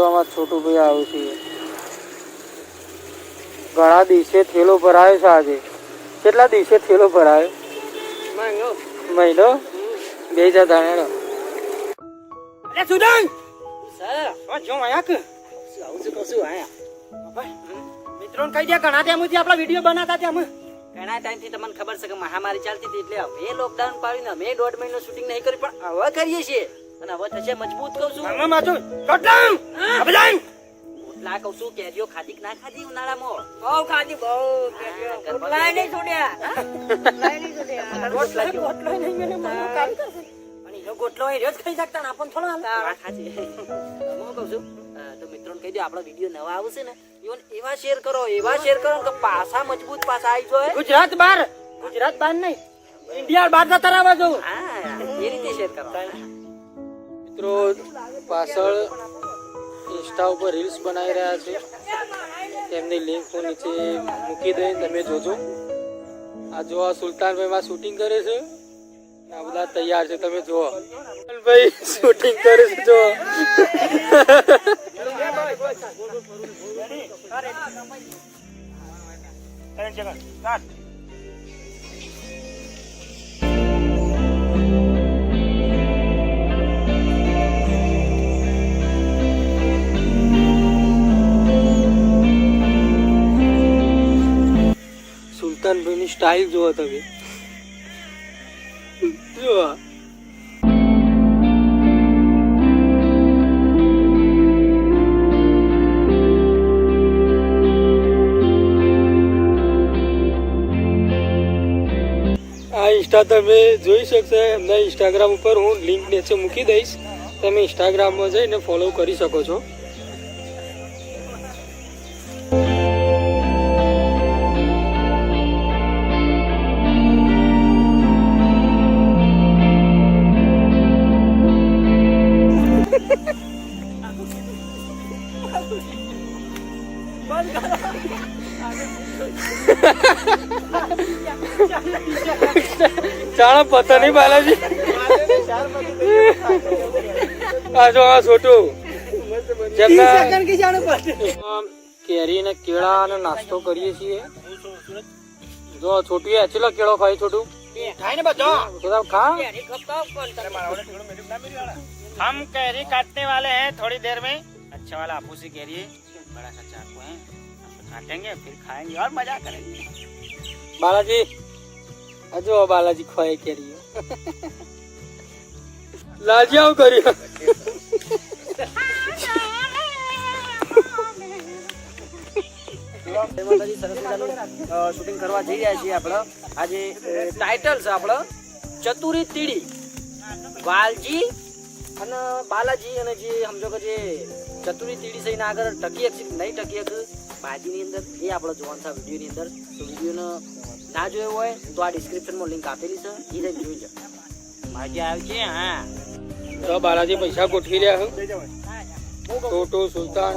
જો આમાં છોટું ભાઈ આવ્યું છે. ઘણા દિવસે થેલો ભરાયો છે આજે. કેટલા દિવસે થેલો ભરાયો? મહિનો. બે હજાર ધાણેડો સુદાન! જો આયા કે. આવું શું કહું આયા મિત્રો કહી દે ઘણા ટાઈમથી આપણા વીડિયો બનાવતા ત્યાં ઘણા ટાઈમથી તમને ખબર છે કે મહામારી ચાલતી હતી એટલે અમે લોકડાઉન પાડીને અમે દોઢ મહિનો શૂટિંગ નહીં કર્યું પણ હવે કરીએ છીએ. અને હવે થશે મજબૂત કહું છું. મામા માથું કટલામ અબજાન ઓટલા કહું છું કેરીઓ ખાધી ના ખાધી ઉનાળામાં? બહુ ખાધી બહુ કેરીઓ. નહીં છોડ્યા રોટલાય નહીં છોડ્યા રોટલો નહીં મેને કામ કરશે એનો ગોટલો એ રોજ ખાઈ શકતા ને આપણ થોડો હા, હું કહું છું? તો મિત્રોને કહી દો આપણો વીડિયો નવા આવશે ને ઈવન એવા શેર કરો એવા શેર કરો કે પાછા મજબૂત પાસા આવી જાય. ગુજરાત બહાર ગુજરાત બહાર નહીં. ઇન્ડિયા બહાર જતા રહેવા જવું હા એ રીતે શેર કરો. મિત્રો પાછળ ઇન્સ્ટા ઉપર રીલ્સ બનાવી રહ્યા છે તેમની લિંક હું નીચે મૂકી દઈ તમે જોજો આ જો આ સુલતાનભાઈ શૂટિંગ કરે છે આ બધા તૈયાર છે તમે જુઓ ભાઈ શૂટિંગ કરે છે જો સુલતાનભાઈ ની સ્ટાઇલ જુઓ તમે. જુઓ આ ઇન્સ્ટા તમે જોઈ શકશો. એમના ઇન્સ્ટાગ્રામ ઉપર હું લિંક નીચે મૂકી દઈશ. તમે ઇન્સ્ટાગ્રામમાં જઈને ફોલો કરી શકો છો. ચાણા પતા નહીં બાલાજી આ જો આ છોટું જેમના આમ કેરી ને કેળા ને નાસ્તો કરીએ છીએ જો છોટું એ ચેલો કેળો ખાય છોટું બધા ખા हम कैरी काटने वाले हैं थोड़ी देर में अच्छा वाला आपूसी कैरी है बड़ा सा चाकू है उसको काटेंगे फिर खाएंगे और मजा करेंगे બાલાજી આ જો બાલાજી ખોય કેરી લાજી આવું કર્યું શૂટિંગ કરવા જઈ રહ્યા છીએ આપણે આજે ટાઇટલ છે આપણો ચતુરી તીડી વાલજી અને બાલાજી અને જે સમજો કે જે ચતુરી તીડી છે એના આગળ ટકી શકશે કે નહીં ટકી શકે બાજીની અંદર એ આપણો જોવાનું છે વિડીયોની અંદર. તો વિડીયોનો ના જોયો હોય તો આ ડિસ્ક્રિપ્શનમાં લિંક આપેલી છે. એ જઈને જોઈ લો. બાજી આવ્યું છે હા. તો બાલાજી પૈસા ગોઠવી રહ્યા હું. ટોટો સુલતાન.